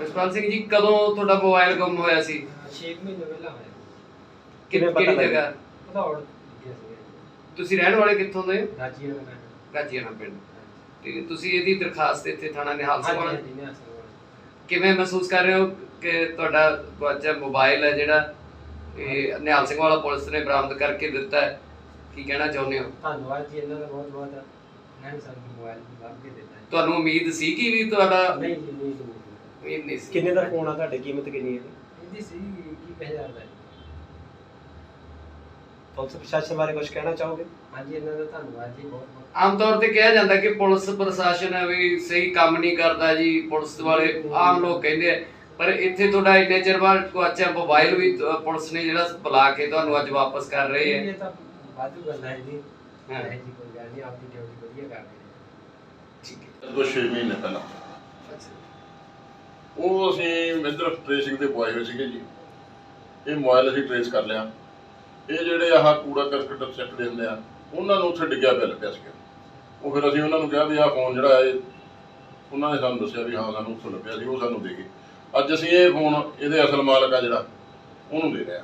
ਰਸਪਾਲ ਸਿੰਘ ਜੀ ਕਦੋਂ ਤੁਹਾਡਾ ਮੋਬਾਈਲ ਗੁੰਮ ਹੋਇਆ ਸੀ? 6 ਮਹੀਨੇ ਪਹਿਲਾਂ ਹੋਇਆ। ਕਿਵੇਂ ਪਤਾ ਕਿਹੜੀ ਲੱਗਿਆ? ਜਗ੍ਹਾ? ਸੀ ਤੁਸੀਂ ਰਹਿਣ ਵਾਲੇ ਕਿੱਥੋਂ ਦੇ? ਰਾਜੀ ਨਾਲ ਮੈਂ ਗਾਜੀਆਣਾ ਪਿੰਡ। ਤੇ ਤੁਸੀਂ ਇਹਦੀ ਦਰਖਾਸਤ ਇੱਥੇ ਥਾਣਾ ਨਿਹਾਲ ਸਿੰਘ ਹਾਂਜੀ ਵਾਲਾ ਹਾਂਜੀ ਨੇ ਅਸਲ ਕਿਵੇਂ ਮਹਿਸੂਸ ਕਰ ਰਹੇ ਹੋ ਕਿ ਤੁਹਾਡਾ ਗੁਆਚਿਆ ਮੋਬਾਈਲ ਹੈ ਜਿਹੜਾ? ਇਹ ਨਿਹਾਲ ਸਿੰਘ ਵਾਲਾ ਪੁਲਿਸ ਨੇ ਬਰਾਮਦ ਕਰਕੇ ਦਿੱਤਾ ਹੈ। ਕੀ ਕਹਿਣਾ ਚਾਹੁੰਦੇ ਹੋ? ਧੰਨਵਾਦ ਜੀ ਇਹਨਾਂ ਦਾ ਬਹੁਤ ਬਹੁਤ। ਇਹਨਾਂ ਨੇ ਸਾਨੂੰ ਮੋਬਾਈਲ ਲੱਭ ਕੇ ਦਿੱਤਾ ਹੈ। ਤੁਹਾਨੂੰ ਉਮੀਦ ਸੀ ਕਿ ਵੀ ਤੁਹਾਡਾ ਨਹੀਂ ਜੀ ਨਹੀਂ ਜੀ ਉਮੀਦ ਨਹੀਂ ਸੀ। ਕਿੰਨੇ ਦਾ ਫੋਨ ਆ ਤੁਹਾਡੇ? ਕੀਮਤ ਕਿੰਨੀ ਹੈ ਇਹਦੀ? ਸੀ ਕੀ ਹਜ਼ਾਰ ਦਾ ਹੈ। ਪੁਲਿਸ ਪ੍ਰਸ਼ਾਸਨ ਬਾਰੇ ਕੁਝ ਕਹਿਣਾ ਚਾਹੋਗੇ? ਹਾਂਜੀ ਇਹਨਾਂ ਦਾ ਧੰਨਵਾਦ ਜੀ ਬਹੁਤ ਬਹੁਤ। ਆਮ ਤੌਰ ਤੇ ਕਿਹਾ ਜਾਂਦਾ ਕਿ ਪੁਲਿਸ ਪ੍ਰਸ਼ਾਸਨ ਹੈ ਵੀ ਸਹੀ ਕੰਮ ਨਹੀਂ ਕਰਦਾ ਜੀ ਪੁਲਿਸ ਵਾਲੇ ਆਮ ਲੋਕ ਕਹਿੰਦੇ ਆ। ਪਰ ਇੱਥੇ ਤੁਹਾਡਾ ਇੰਨੇ ਚਿਰ ਬਾਅਦ ਗੁਆਚਿਆ ਮੋਬਾਈਲ ਵੀ ਤ- ਪੁਲਿਸ ਨੇ ਜਿਹੜਾ ਬੁਲਾ ਕੇ ਤੁਹਾਨੂੰ ਅੱਜ ਵਾਪਸ ਕਰ ਰਹੇ ਹੈ ਇਹ ਤਾਂ ਵਾਧੂ ਗੱਲ ਹੈ ਜੀ। ਹਾਂ। ਹੈ ਜੀ ਕੋਈ ਗੱਲ ਨਹੀਂ ਆਪਣੀ ਡਿਊਟੀ ਵਧੀਆ ਕਰ ਰਹੇ ਨੇ। ਠੀਕ ਹੈ। ਤੋਂ 6 ਮਹੀਨੇ ਪਹਿਲਾਂ। ਉਹ ਅਸੀਂ ਇੱਧਰ ਟ੍ਰੇਸਿੰਗ ਤੇ ਪੁਆਏ ਹੋਏ ਸੀਗੇ ਜੀ। ਇਹ ਮੋਬਾਈਲ ਅਸੀਂ ਟ੍ਰੇਸ ਕਰ ਲਿਆ। ਇਹ ਜਿਹੜੇ ਆਹ ਕੂੜਾ ਕਰਕਟ ਚੱਕਦੇ ਹੁੰਦੇ ਆ, ਉਹਨਾਂ ਨੂੰ ਉੱਥੇ ਡਿੱਗਿਆ ਪਿਆ ਲੱਭਿਆ ਸੀਗਾ। ਉਹ ਫਿਰ ਅਸੀਂ ਉਹਨਾਂ ਨੂੰ ਕਿਹਾ ਵੀ ਆਹ ਫੋਨ ਜਿਹੜਾ ਹੈ, ਉਹਨਾਂ ਨੇ ਸਾਨੂੰ ਦੱਸਿਆ ਵੀ ਹਾਂ, ਸਾਨੂੰ ਉੱਥੋਂ ਲੱਭਿਆ ਸੀ, ਉਹ ਸਾਨੂੰ ਦੇ ਗਏ। ਅੱਜ ਅਸੀਂ ਇਹ ਫੋਨ ਇਹਦੇ ਅਸਲ ਮਾਲਕ ਆ ਜਿਹੜਾ, ਉਹਨੂੰ ਦੇ ਰਿਹਾ